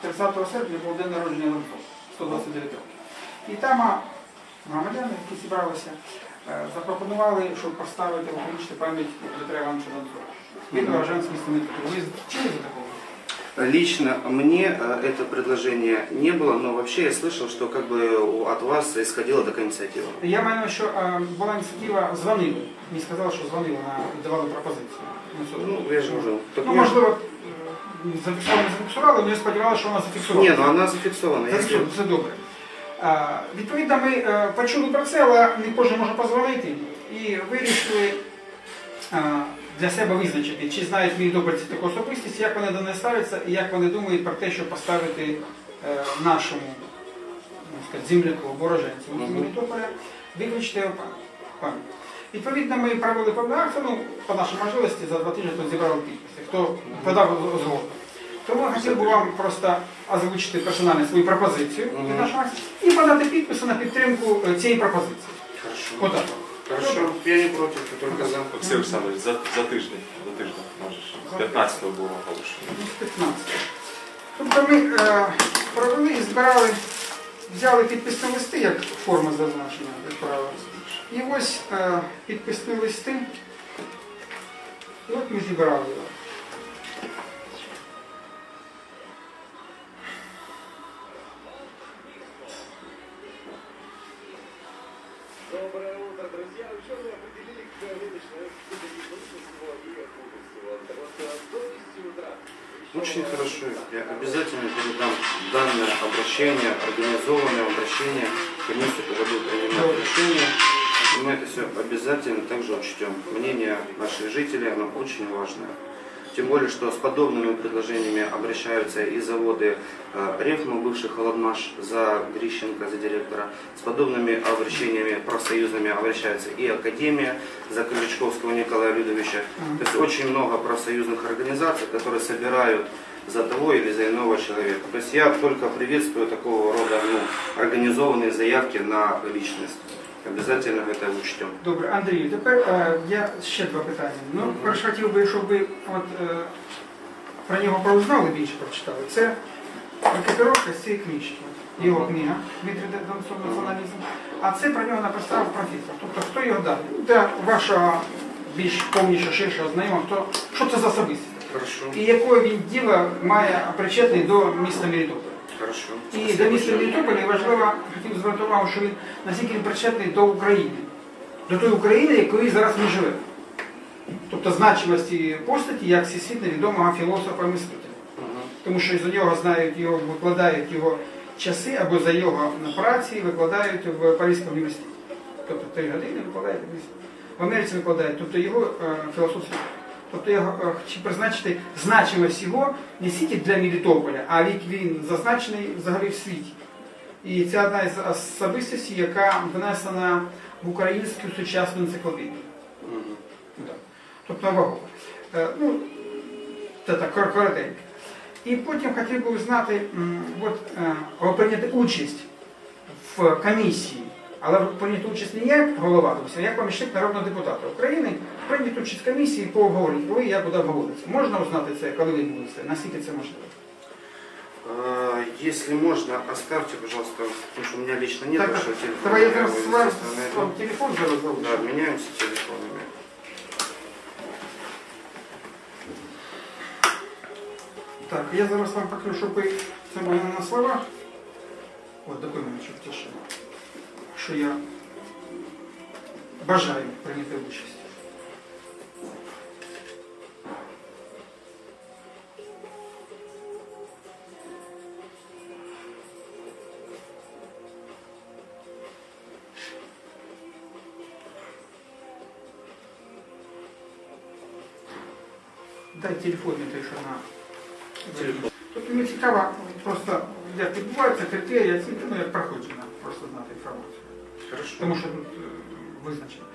30 серпня був день народження Ланцова, 129 років. І там а, громадяни, які зібралися, е, запропонували, щоб поставити увеличити пам'ять Дмитра Івановича Ланцова. Він Мгм. уроженець міста Дмитро. Ви чули за такого? Лично мне э, это предложение не было, но вообще я слышал, что как бы у- от вас исходила такая инициатива. Я маю на увазі, що е, була ініціатива, дзвонили. Мені сказали, що дзвонили, на, давали пропозицію. Ну, це- Ну, я же уже. Так Ну, я- можливо, е, зафіксували, не зафіксували, я сподівалися, що вона зафіксувала. Не, ну она зафиксована. Це, Если... це добре. А, відповідно, ми е, почули про це, але не кожен може позвонити. І вирішили а, для себе визначити, чи знають мілітопольці таку особистість, як вони до неї ставляться і як вони думають про те, щоб поставити е, нашому ну, сказати, земляку, вороженцю Мгм. Мелітополя, виключити його пам'ять. Відповідно, ми провели певну акцію, ну, по нашій можливості, за два тижні тут зібрали підписи, хто подав згоду. Тому я хотів би вам просто озвучити персонально свою пропозицію від нашої і подати підписи на підтримку е, цієї пропозиції. Хорошо. Отак. Хорошо, я не против, я только за. Олексій Олександрович, за, за тиждень, за тиждень можеш. 15-го було оголошено. Ну, з 15. Тобто ми е, провели і збирали, взяли підписні листи, як форма зазначена, як правило. І ось е, підписні листи. І от ми зібрали Доброе утро, друзья. Ученые определили и. Вот до 10 утра. Очень хорошо. Я обязательно передам данное обращение, организованное обращение в комиссию, когда будет принимать решение. Мы это все обязательно также учтем. Мнение наших жителей, оно очень важное. Тем более, что с подобными предложениями обращаются и заводы э, Рефма, бывший Холодмаш, за Грищенко, за директора. С подобными обращениями профсоюзными обращается и Академия за Крючковского Николая Людовича. То есть очень много профсоюзных организаций, которые собирают за того или за иного человека. То есть я только приветствую такого рода ну, организованные заявки на личность. Обязательно это учтем. Добре, Андрію, тепер е, я ще два питання. Ну, Мгм. перше хотів би, щоб ви от, е, про нього проузнали більше прочитали. Це екіпіровка з цієї книжки. Його книга Дмитрий Донцов націоналізм. А це про нього написав професор. Тобто хто його дав? Для вашого більш повнішого, ширшого знайомого, хто, що це за особистість? Хорошо. І якої він діло має причетний до міста Мелітополя? Хорошо. І для міста Мелітополя важливо, хотів звернути увагу, що він наскільки він причетний до України, до тої України, якою зараз ми живемо. Тобто значимості постаті як всесвітньо відомого філософа мислителя. Тому що за нього знають його, викладають його часи або за його на праці викладають в Паризькому університеті. Тобто три години викладають в Америці викладають, тобто його е, філософські. Тобто його е, хотів призначити значимость його не тільки для Мелітополя, а він, він зазначений взагалі в світі. І це одна із особистостей, яка внесена в українську сучасну енциклопедію. Мгм. Так. Тобто вагова. Е, Ну, це так коротенько. І потім хотів би узнати, м, от, е, о, прийняти участь в комісії, але прийняти участь не як голова, тобто, а як помічник народного депутата України, прийняти участь в комісії по обговоренню, коли я буду обговоритися. Можна узнати це, коли ви будете, наскільки це можливо? А, Если можно, оставьте, пожалуйста, потому что у меня лично нет Так, вашего телефона. Давай я его, зараз вам естественно, найду. вам телефон зараз залишу. Да, меняемся телефонами. Так, я зараз вам покажу, щоб ви це було не на словах. От документ, щоб тишина. Що я бажаю прийняти участь. Дай телефон это той, що на Телефон. Тут мені цікаво просто, як відбуваються критерії оцінки, ну як проходжена, просто знати інформацію. Хорошо. Тому що тут вызначено. визначено.